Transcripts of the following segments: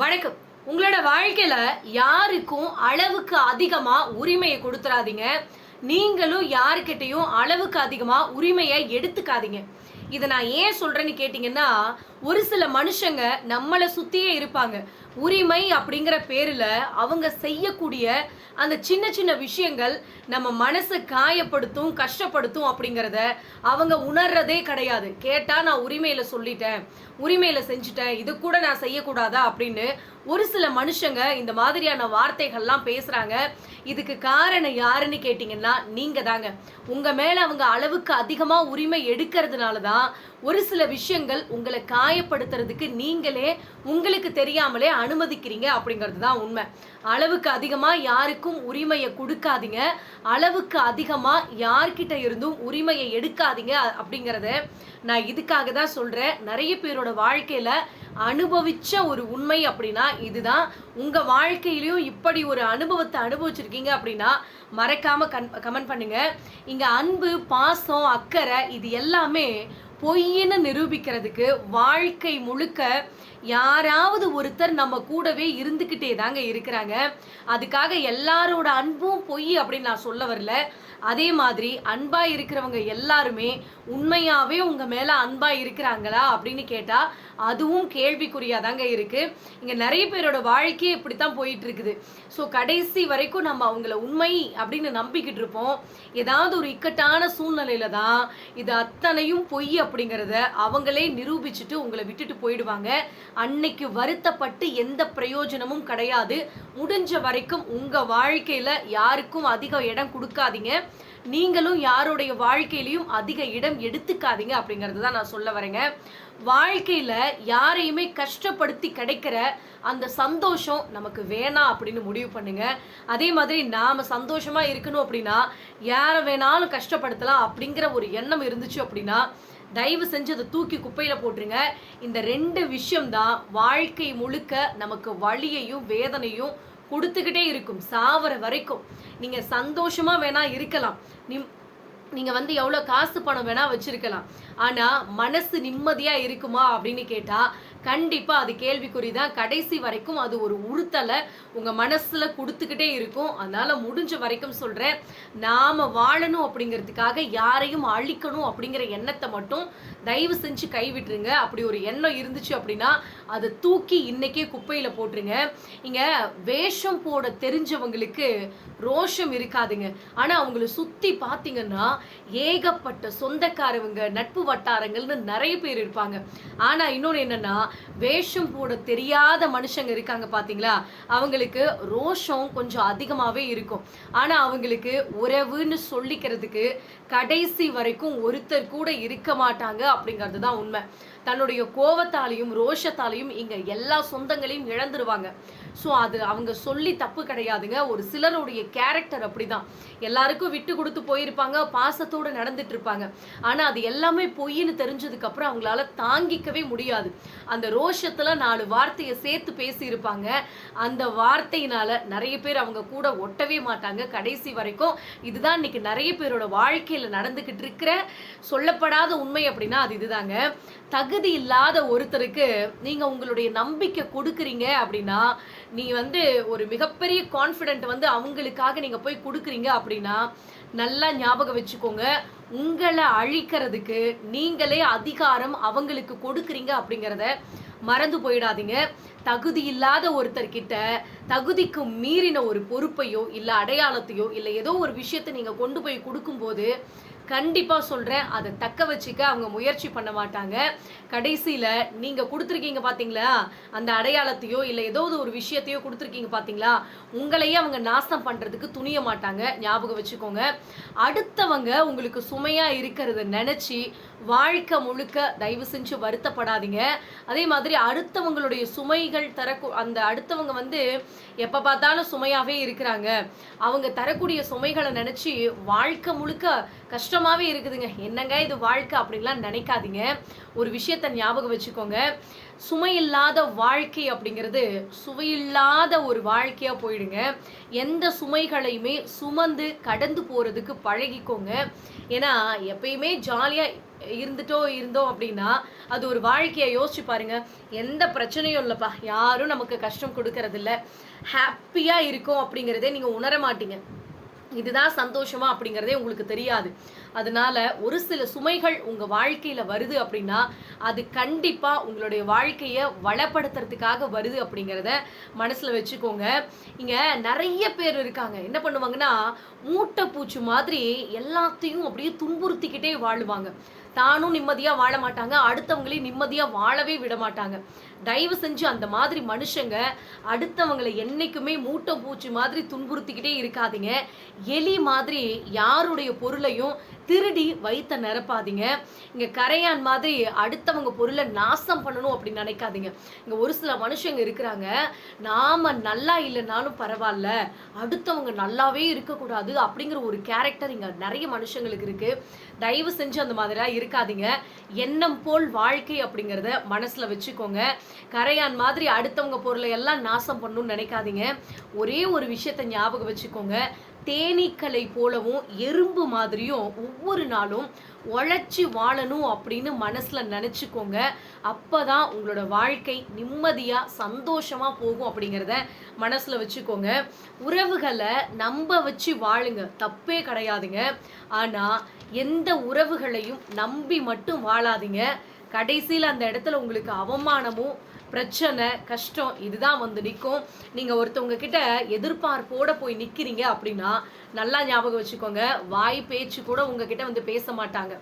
வணக்கம். உங்களோட வாழ்க்கையில யாருக்கும் அளவுக்கு அதிகமா உரிமையை கொடுத்துறாதீங்க. நீங்களும் யாருக்கிட்டையும் அளவுக்கு அதிகமா உரிமையை எடுத்துக்காதீங்க. இதை நான் ஏன் சொல்றேன்னு கேட்டிங்கன்னா ஒரு சில மனுஷங்க நம்மளை சுத்தியே இருப்பாங்க. உரிமை அப்படிங்கிற பேரில் அவங்க செய்யக்கூடிய அந்த சின்ன சின்ன விஷயங்கள் நம்ம மனசை காயப்படுத்தும் கஷ்டப்படுத்தும் அப்படிங்கிறத அவங்க உணர்றதே கிடையாது. கேட்டால் நான் உரிமையில் சொல்லிட்டேன் உரிமையில் செஞ்சுட்டேன் இது கூட நான் செய்யக்கூடாதா அப்படின்னு ஒரு சில மனுஷங்க இந்த மாதிரியான வார்த்தைகள்லாம் பேசுகிறாங்க இதுக்கு காரணம் யாருன்னு கேட்டிங்கன்னா நீங்கள் தாங்க உங்கள் மேலே அவங்க அளவுக்கு அதிகமாக உரிமை எடுக்கிறதுனால தான் ஒரு சில விஷயங்கள் உங்களை காயப்படுத்துறதுக்கு நீங்களே உங்களுக்கு தெரியாமலே அனுமதிக்கிறீங்க அப்படிங்கிறது தான் உண்மை. அளவுக்கு அதிகமாக யாருக்கும் உரிமையை கொடுக்காதீங்க. அளவுக்கு அதிகமாக யார்கிட்ட இருந்தும் உரிமையை எடுக்காதீங்க அப்படிங்கிறத நான் இதுக்காக தான் சொல்கிறேன் நிறைய பேரோட வாழ்க்கையில் அனுபவிச்ச ஒரு உண்மை அப்படின்னா இதுதான். உங்க வாழ்க்கையிலையும் இப்படி ஒரு அனுபவத்தை அனுபவிச்சிருக்கீங்க அப்படின்னா மறக்காம கன் கமெண்ட் பண்ணுங்க. இங்க அன்பு பாசம் அக்கறை இது எல்லாமே பொய்ன்னு நிரூபிக்கிறதுக்கு வாழ்க்கை முழுக்க யாராவது ஒருத்தர் நம்ம கூடவே இருந்துக்கிட்டே தாங்க இருக்கிறாங்க. அதுக்காக எல்லாரோட அன்பும் பொய் அப்படின்னு நான் சொல்ல வரல. அதே மாதிரி அன்பா இருக்கிறவங்க எல்லாருமே உண்மையாவே உங்க மேல அன்பா இருக்கிறாங்களா அப்படின்னு கேட்டா அதுவும் கேள்விக்குறியா தாங்க இருக்கு. இங்க நிறைய பேரோட வாழ்க்கையே இப்படித்தான் போயிட்டு இருக்குது ஸோ கடைசி வரைக்கும் நம்ம அவங்கள உண்மை அப்படின்னு நம்பிக்கிட்டு இருப்போம். ஏதாவது ஒரு இக்கட்டான சூழ்நிலையில தான் இது அத்தனையும் பொய் அப்படிங்கிறத அவங்களே நிரூபிச்சுட்டு உங்களை விட்டுட்டு போயிடுவாங்க. அன்னைக்கு வருத்தப்பட்டு எந்த பிரயோஜனமும் கிடையாது. முடிஞ்ச வரைக்கும் உங்கள் வாழ்க்கையில் யாருக்கும் அதிக இடம் கொடுக்காதீங்க. நீங்களும் யாருடைய வாழ்க்கையிலையும் அதிக இடம் எடுத்துக்காதீங்க அப்படிங்கிறது தான் நான் சொல்ல வரேங்க. வாழ்க்கையில் யாரையுமே கஷ்டப்படுத்தி கிடைக்கிற அந்த சந்தோஷம் நமக்கு வேணாம் அப்படின்னு முடிவு பண்ணுங்க. அதே மாதிரி நாம் சந்தோஷமாக இருக்கணும் அப்படின்னா யாரை வேணாலும் கஷ்டப்படுத்தலாம் அப்படிங்கிற ஒரு எண்ணம் இருந்துச்சு அப்படின்னா தயவு செஞ்சு அதை தூக்கி குப்பையில் போட்டுருங்க. இந்த ரெண்டு விஷயம்தான் வாழ்க்கை முழுக்க நமக்கு வலியையும் வேதனையும் கொடுத்துக்கிட்டே இருக்கும் சாவர வரைக்கும். நீங்கள் சந்தோஷமாக வேணால் இருக்கலாம். நிம் நீங்கள் வந்து எவ்வளோ காசு பணம் வேணால் வச்சுருக்கலாம். ஆனால் மனசு நிம்மதியாக இருக்குமா அப்படின்னு கேட்டால் கண்டிப்பாக அது கேள்விக்குறி தான் கடைசி வரைக்கும் அது ஒரு உறுத்தலை உங்கள் மனசில் கொடுத்துக்கிட்டே இருக்கும். அதனால் முடிஞ்ச வரைக்கும் சொல்கிறேன் நாம் வாழணும் அப்படிங்கிறதுக்காக யாரையும் அழிக்கணும் அப்படிங்கிற எண்ணத்தை மட்டும் தயவு செஞ்சு கைவிட்டுருங்க. அப்படி ஒரு எண்ணம் இருந்துச்சு அப்படின்னா அதை தூக்கி இன்னைக்கே குப்பையில் போட்டுருங்க. இங்கே வேஷம் போட தெரிஞ்சவங்களுக்கு ரோஷம் இருக்காதுங்க. ஆனால் அவங்கள சுற்றி பார்த்தீங்கன்னா ஏகப்பட்ட சொந்தக்காரவங்க நட்பு வட்டாரங்கள்னு நிறைய பேர் இருப்பாங்க. ஆனால் இன்னொன்று என்னன்னா வேஷம் போட தெரியாத மனுஷங்க இருக்காங்க பார்த்தீங்களா அவங்களுக்கு ரோஷம் கொஞ்சம் அதிகமாகவே இருக்கும். ஆனால் அவங்களுக்கு உறவுன்னு சொல்லிக்கிறதுக்கு கடைசி வரைக்கும் ஒருத்தர் கூட இருக்க மாட்டாங்க அப்படிங்கிறது தான் உண்மை. தன்னுடைய கோவத்தாலையும் ரோஷத்தாலையும் இங்க எல்லா சொந்தங்களையும் இழந்துருவாங்க. ஸோ அது அவங்க சொல்லி தப்பு கிடையாதுங்க. ஒரு சிலருடைய கேரக்டர் அப்படிதான். எல்லாருக்கும் விட்டு கொடுத்து போயிருப்பாங்க பாசத்தோட நடந்துட்டு இருப்பாங்க. ஆனால் அது எல்லாமே பொய்ன்னு தெரிஞ்சதுக்கு அப்புறம் அவங்களால தாங்கிக்கவே முடியாது. அந்த ரோஷத்துல நாலு வார்த்தையை சேர்த்து பேசியிருப்பாங்க. அந்த வார்த்தையினால நிறைய பேர் அவங்க கூட ஒட்டவே மாட்டாங்க. கடைசி வரைக்கும் இதுதான் இன்னைக்கு நிறைய பேரோட வாழ்க்கையில் நடந்துக்கிட்டு இருக்கிற சொல்லப்படாத உண்மை அப்படின்னா அது இதுதாங்க. தகுதி இல்லாத ஒருத்தருக்கு நீங்க உங்களுடைய நம்பிக்கை கொடுக்குறீங்க அப்படின்னா நீ வந்து ஒரு மிகப்பெரிய கான்ஃபிடென்ட் வந்து அவங்களுக்காக நீங்க போய் கொடுக்குறீங்க அப்படின்னா நல்லா ஞாபகம் வச்சுக்கோங்க. உங்களை அழிக்கிறதுக்கு நீங்களே அதிகாரம் அவங்களுக்கு கொடுக்குறீங்க அப்படிங்கிறத மறந்து போயிடாதீங்க. தகுதி இல்லாத ஒருத்தர்கிட்ட தகுதிக்கு மீறின ஒரு பொறுப்பையோ இல்லை அடையாளத்தையோ இல்லை ஏதோ ஒரு விஷயத்தை நீங்கள் கொண்டு போய் கொடுக்கும்போது கண்டிப்பாக சொல்கிறேன் அதை தக்க வச்சுக்க அவங்க முயற்சி பண்ண மாட்டாங்க. கடைசியில் நீங்கள் கொடுத்துருக்கீங்க பார்த்தீங்களா அந்த அடையாளத்தையோ இல்லை ஏதோ ஒரு விஷயத்தையோ கொடுத்துருக்கீங்க பார்த்தீங்களா உங்களையே அவங்க நாசம் பண்ணுறதுக்கு துணிய மாட்டாங்க. ஞாபகம் வச்சுக்கோங்க. அடுத்தவங்க உங்களுக்கு சுமையாக இருக்கிறத நினச்சி வாழ்க்கை முழுக்க தயவு செஞ்சு வருத்தப்படாதீங்க. அதே மாதிரி அடுத்தவங்களுடைய சுமைகள் தரக்கு அந்த அடுத்தவங்க வந்து எப்போ பார்த்தாலும் சுமையாகவே இருக்கிறாங்க. அவங்க தரக்கூடிய சுமைகளை நினச்சி வாழ்க்கை முழுக்க கஷ்டம் கஷ்டமாவே இருக்குதுங்க. என்னங்க இது வாழ்க்கை அப்படின்லாம் நினைக்காதீங்க. ஒரு விஷயத்த ஞாபகம் வச்சுக்கோங்க. சுமையில்லாத வாழ்க்கை அப்படிங்கிறது சுவையில்லாத ஒரு வாழ்க்கையாக போயிடுங்க. எந்த சுமைகளையுமே சுமந்து கடந்து போகிறதுக்கு பழகிக்கோங்க. ஏன்னா எப்பயுமே ஜாலியாக இருந்துட்டோ இருந்தோம் அப்படின்னா அது ஒரு வாழ்க்கையை யோசிச்சு பாருங்க. எந்த பிரச்சனையும் இல்லைப்பா. யாரும் நமக்கு கஷ்டம் கொடுக்கறதில்ல. ஹாப்பியாக இருக்கும் அப்படிங்கிறதே நீங்கள் உணர மாட்டீங்க. இதுதான் சந்தோஷமா அப்படிங்கிறதே உங்களுக்கு தெரியாது. அதனால ஒரு சில சுமைகள் உங்க வாழ்க்கையில வருது அப்படின்னா அது கண்டிப்பா உங்களுடைய வாழ்க்கைய வளப்படுத்துறதுக்காக வருது அப்படிங்கிறத மனசுல வச்சுக்கோங்க. இங்க நிறைய பேர் இருக்காங்க. என்ன பண்ணுவாங்கன்னா மூட்டை பூச்சி மாதிரி எல்லாத்தையும் அப்படியே துன்புறுத்திக்கிட்டே வாழுவாங்க. தானும் நிம்மதியா வாழ மாட்டாங்க அடுத்தவங்களையும் நிம்மதியா வாழவே விட மாட்டாங்க. தயவு செஞ்சு அந்த மாதிரி மனுஷங்க அடுத்தவங்களை என்னைக்குமே மூட்டை பூச்சி மாதிரி துன்புறுத்திக்கிட்டே இருக்காதீங்க. எலி மாதிரி யாருடைய பொருளையும் திருடி வயிற்ற நிரப்பாதீங்க. இங்க கரையான் மாதிரி அடுத்தவங்க பொருளை நாசம் பண்ணணும் அப்படின்னு நினைக்காதீங்க. இங்க ஒரு சில மனுஷங்க இருக்கிறாங்க. நாம நல்லா இல்லைனாலும் பரவாயில்ல. அடுத்தவங்க நல்லாவே இருக்கக்கூடாது அப்படிங்கிற ஒரு கேரக்டர் இங்க நிறைய மனுஷங்களுக்கு இருக்கு. தயவு செஞ்சு அந்த மாதிரிலாம் இருக்காதீங்க. எண்ணம் போல் வாழ்க்கை அப்படிங்கிறத மனசுல வச்சுக்கோங்க. கரையான் மாதிரி அடுத்தவங்க பொருளை எல்லாம் நாசம் பண்ணணும்னு நினைக்காதீங்க. ஒரே ஒரு விஷயத்தை ஞாபகம் வச்சுக்கோங்க. தேனீக்களை போலவும் எறும்பு மாதிரியும் ஒவ்வொரு நாளும் உழைச்சி வாழணும் அப்படின்னு மனசில் நினச்சிக்கோங்க. அப்போ தான் உங்களோட வாழ்க்கை நிம்மதியாக சந்தோஷமாக போகும் அப்படிங்கிறத மனசில் வச்சுக்கோங்க. உறவுகளை நம்ப வச்சு வாழுங்க. தப்பே கிடையாதுங்க. ஆனால் எந்த உறவுகளையும் நம்பி மட்டும் வாழாதீங்க. கடைசியில் அந்த இடத்துல உங்களுக்கு அவமானமும் பிரச்சனை கஷ்டம் இதுதான் வந்து நிற்கும் நீங்கள் ஒருத்தவங்க கிட்ட எதிர்பார்ப்போட போய் நிற்கிறீங்க அப்படின்னா நல்லா ஞாபகம் வச்சுக்கோங்க. வாய் பேச்சு கூட உங்ககிட்ட வந்து பேச மாட்டாங்க.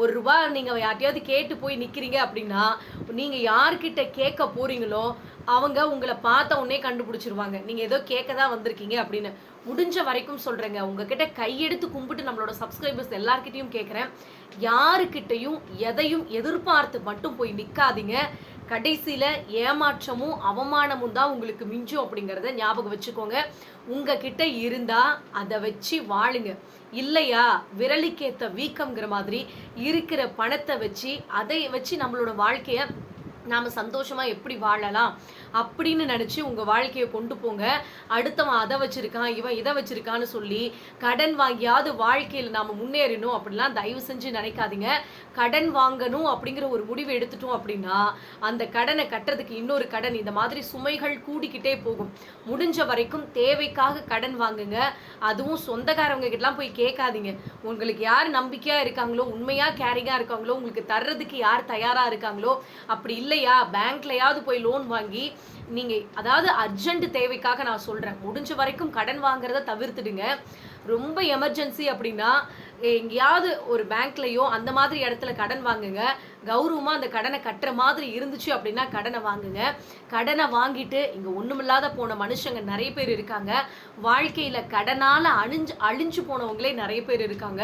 ஒரு ரூபா நீங்கள் யார்ட்டையாவது கேட்டு போய் நிற்கிறீங்க அப்படின்னா நீங்கள் யார்கிட்ட கேட்க போறீங்களோ அவங்க உங்களை பார்த்த உடனே கண்டுபிடிச்சிருவாங்க. நீங்கள் ஏதோ கேட்க தான் வந்திருக்கீங்க அப்படின்னு. முடிஞ்ச வரைக்கும் சொல்கிறேங்க உங்ககிட்ட கையெடுத்து கும்பிட்டு நம்மளோட சப்ஸ்கிரைபர்ஸ் எல்லார்கிட்டையும் கேட்குறேன் யாருக்கிட்டையும் எதையும் எதிர்பார்த்து மட்டும் போய் நிற்காதீங்க கடைசியில் ஏமாற்றமும் அவமானமும் தான் உங்களுக்கு மிஞ்சும் அப்படிங்கிறத ஞாபகம் வச்சுக்கோங்க. உங்ககிட்ட இருந்தால் அதை வச்சு வாழுங்க. இல்லையா? விரலுக்கேற்ற வீக்கம்ங்கிற மாதிரி இருக்கிற பணத்தை வச்சு அதை வச்சு நம்மளோட வாழ்க்கையை நாம் சந்தோஷமாக எப்படி வாழலாம்? அப்படின்னு நினச்சி உங்கள் வாழ்க்கையை கொண்டு போங்க. அடுத்தவன் அதை வச்சுருக்கான் இவன் இதை வச்சுருக்கான்னு சொல்லி கடன் வாங்கியாவது வாழ்க்கையில் நாம் முன்னேறணும் அப்படிலாம் தயவு செஞ்சு நினைக்காதீங்க. கடன் வாங்கணும் அப்படிங்கிற ஒரு முடிவு எடுத்துட்டோம் அப்படின்னா அந்த கடனை கட்டுறதுக்கு இன்னொரு கடன் இந்த மாதிரி சுமைகள் கூடிக்கிட்டே போகும். முடிஞ்ச வரைக்கும் தேவைக்காக கடன் வாங்குங்க. அதுவும் சொந்தக்காரவங்க கிட்டலாம் போய் கேட்காதீங்க. உங்களுக்கு யார் நம்பிக்கையாக இருக்காங்களோ உண்மையாக கேரிங்காக இருக்காங்களோ உங்களுக்கு தர்றதுக்கு யார் தயாராக இருக்காங்களோ அப்படி இல்லையா? பேங்க்லையாவது போய் லோன் வாங்கி நீங்க அதாவது அர்ஜென்ட் தேவைக்காக நான் சொல்றேன். முடிஞ்ச வரைக்கும் கடன் வாங்குறத தவிர்த்துடுங்க. ரொம்ப எமர்ஜென்சி அப்படின்னா எங்கேயாவது ஒரு பேங்க்லயோ அந்த மாதிரி இடத்துல கடன் வாங்குங்க. கௌரவமா அந்த கடனை கட்டுற மாதிரி இருந்துச்சு அப்படின்னா கடனை வாங்குங்க. கடனை வாங்கிட்டு இங்க ஒண்ணுமில்லாத போன மனுஷங்க நிறைய பேர் இருக்காங்க. வாழ்க்கையில கடனால அழிஞ்சு அழிஞ்சு போனவங்களே நிறைய பேர் இருக்காங்க.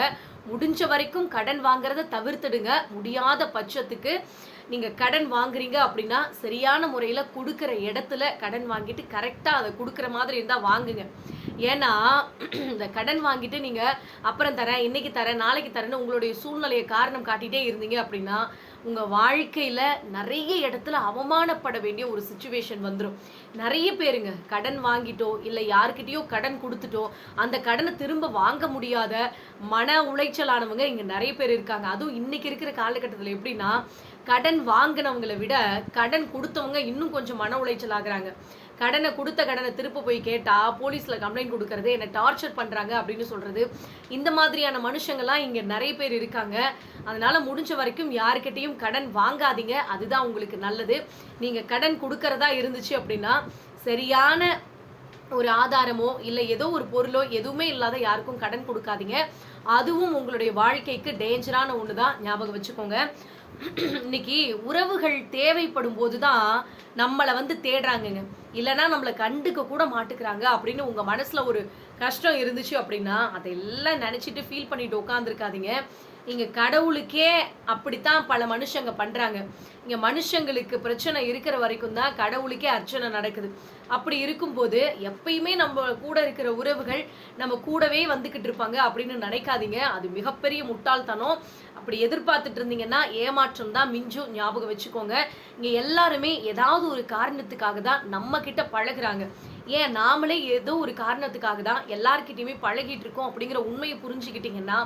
முடிஞ்ச வரைக்கும் கடன் வாங்குறத தவிர்த்துடுங்க. முடியாத பட்சத்துக்கு நீங்க கடன் வாங்குறீங்க அப்படின்னா சரியான முறையில கொடுக்குற இடத்துல கடன் வாங்கிட்டு கரெக்டா அதை கொடுக்குற மாதிரி இருந்தா வாங்குங்க. ஏன்னா இந்த கடன் வாங்கிட்டு நீங்க அப்புறம் தரேன் இன்னைக்கு தரேன் நாளைக்கு தரேன்னு உங்களுடைய சூழ்நிலையை காரணம் காட்டிட்டே இருந்தீங்க அப்படின்னா உங்கள் வாழ்க்கையில் நிறைய இடத்துல அவமானப்பட வேண்டிய ஒரு சுச்சுவேஷன் வந்துடும் நிறைய பேருங்க கடன் வாங்கிட்டோ இல்லை யார்கிட்டயோ கடன் கொடுத்துட்டோ அந்த கடனை திரும்ப வாங்க முடியாத மன உளைச்சலானவங்க இங்கே நிறைய பேர் இருக்காங்க. அதுவும் இன்னைக்கு இருக்கிற காலகட்டத்தில் எப்படின்னா கடன் வாங்கினவங்களை விட கடன் கொடுத்தவங்க இன்னும் கொஞ்சம் மன உளைச்சல் ஆகுறாங்க கடனை கொடுத்த கடனை திருப்ப போய் கேட்டா போலீஸில் கம்ப்ளைண்ட் கொடுக்கறது என்னை டார்ச்சர் பண்ணுறாங்க அப்படின்னு சொல்கிறது இந்த மாதிரியான மனுஷங்கள்லாம் இங்கே நிறைய பேர் இருக்காங்க. அதனால் முடிஞ்ச வரைக்கும் யாருக்கிட்டையும் கடன் வாங்காதீங்க. அதுதான் உங்களுக்கு நல்லது. நீங்கள் கடன் கொடுக்கறதா இருந்துச்சு அப்படின்னா சரியான ஒரு ஆதாரமோ இல்லை ஏதோ ஒரு பொருளோ எதுவுமே இல்லாத யாருக்கும் கடன் கொடுக்காதீங்க. அதுவும் உங்களுடைய வாழ்க்கைக்கு டேஞ்சரான ஒன்று தான் ஞாபகம் வச்சுக்கோங்க. இன்னைக்கு உறவுகள் தேவைப்படும் போது தான் நம்மளை வந்து தேடுறாங்கங்க. இல்லைன்னா நம்மளை கண்டுக்க கூட மாட்டுக்கிறாங்க அப்படின்னு உங்க மனசுல ஒரு கஷ்டம் இருந்துச்சு அப்படின்னா அதெல்லாம் நினைச்சிட்டு ஃபீல் பண்ணிட்டு உட்காந்துருக்காதீங்க இங்க கடவுளுக்கே அப்படித்தான் பல மனுஷங்க பண்றாங்க. இங்க மனுஷங்களுக்கு பிரச்சனை இருக்கிற வரைக்கும் தான் கடவுளுக்கே அர்ச்சனை நடக்குது. அப்படி இருக்கும்போது எப்பயுமே நம்ம கூட இருக்கிற உறவுகள் நம்ம கூடவே வந்துகிட்டு இருப்பாங்க அப்படின்னு நினைக்காதீங்க. அது மிகப்பெரிய முட்டாள்தனம். அப்படி எதிர்பார்த்துட்டு இருந்தீங்கன்னா ஏமாற்றம் தான் மிஞ்சும் ஞாபகம் வச்சுக்கோங்க. இங்க எல்லாருமே ஏதாவது ஒரு காரணத்துக்காக தான் நம்ம கிட்ட பழகுறாங்க. ஏன் நாமளே ஏதோ ஒரு காரணத்துக்காக தான் எல்லார்கிட்டயுமே பழகிட்டு இருக்கோம் அப்படிங்கிற உண்மையை புரிஞ்சுக்கிட்டீங்கன்னா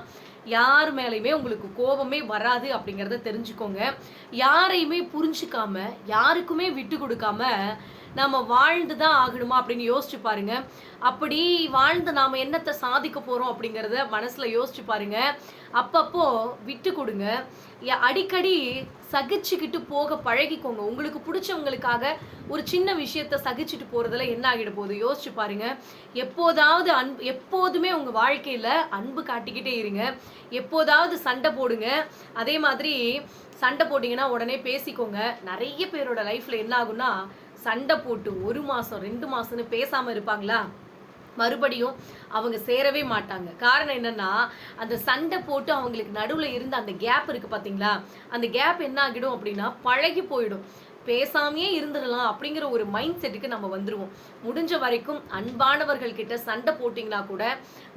யார் மேலேயுமே உங்களுக்கு கோபமே வராது அப்படிங்கிறத தெரிஞ்சுக்கோங்க. யாரையுமே புரிஞ்சுக்காம யாருக்குமே விட்டு கொடுக்காம நாம் வாழ்ந்து தான் ஆகணுமா அப்படின்னு யோசிச்சு பாருங்க. அப்படி வாழ்ந்து நாம என்னத்தை சாதிக்க போறோம் அப்படிங்கிறத மனசுல யோசிச்சு பாருங்க. அப்பப்போ விட்டு கொடுங்க. அடிக்கடி சகிச்சுக்கிட்டு போக பழகிக்கோங்க. உங்களுக்கு பிடிச்சவங்களுக்காக ஒரு சின்ன விஷயத்த சகிச்சுட்டு போறதுல என்ன ஆகிட போகுது? யோசிச்சு பாருங்க. எப்போதாவது அன்பு எப்போதுமே உங்க வாழ்க்கையில அன்பு காட்டிக்கிட்டே இருங்க. எப்போதாவது சண்டை போடுங்க. அதே மாதிரி சண்டை போட்டிங்கன்னா உடனே பேசிக்கோங்க. நிறைய பேரோட லைஃப்ல என்ன ஆகும்னா சண்டை போட்டு ஒரு மாசம் ரெண்டு மாசம்னு பேசாம இருப்பாங்களா? மறுபடியும் அவங்க சேரவே மாட்டாங்க. காரணம் என்னன்னா அந்த சண்டை போட்டு அவங்களுக்கு நடுவில் இருந்த அந்த கேப் இருக்கு பாத்தீங்களா? அந்த கேப் என்ன ஆகிடும் அப்படின்னா பழகி போயிடும். பேசாமையே இருந்துடலாம் அப்படிங்கிற ஒரு மைண்ட் செட்டுக்கு நம்ம வந்துடுவோம் முடிஞ்ச வரைக்கும் அன்பானவர்கள் கிட்ட சண்டை போட்டிங்கன்னா கூட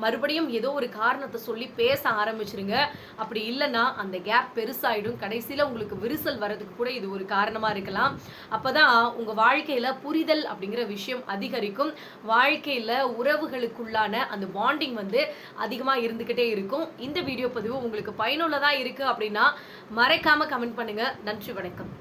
மறுபடியும் ஏதோ ஒரு காரணத்தை சொல்லி பேச ஆரம்பிச்சிருங்க. அப்படி இல்லைன்னா அந்த கேப் பெருசாயிடும். கடைசியில் உங்களுக்கு விரிசல் வர்றதுக்கு கூட இது ஒரு காரணமாக இருக்கலாம். அப்போ தான் உங்கள் வாழ்க்கையில் புரிதல் அப்படிங்கிற விஷயம் அதிகரிக்கும். வாழ்க்கையில் உறவுகளுக்குள்ளான அந்த பாண்டிங் வந்து அதிகமாக இருந்துக்கிட்டே இருக்கும். இந்த வீடியோ பதிவு உங்களுக்கு பயனுள்ளதாக இருக்குது அப்படின்னா மறைக்காமல் கமெண்ட் பண்ணுங்கள் நன்றி வணக்கம்.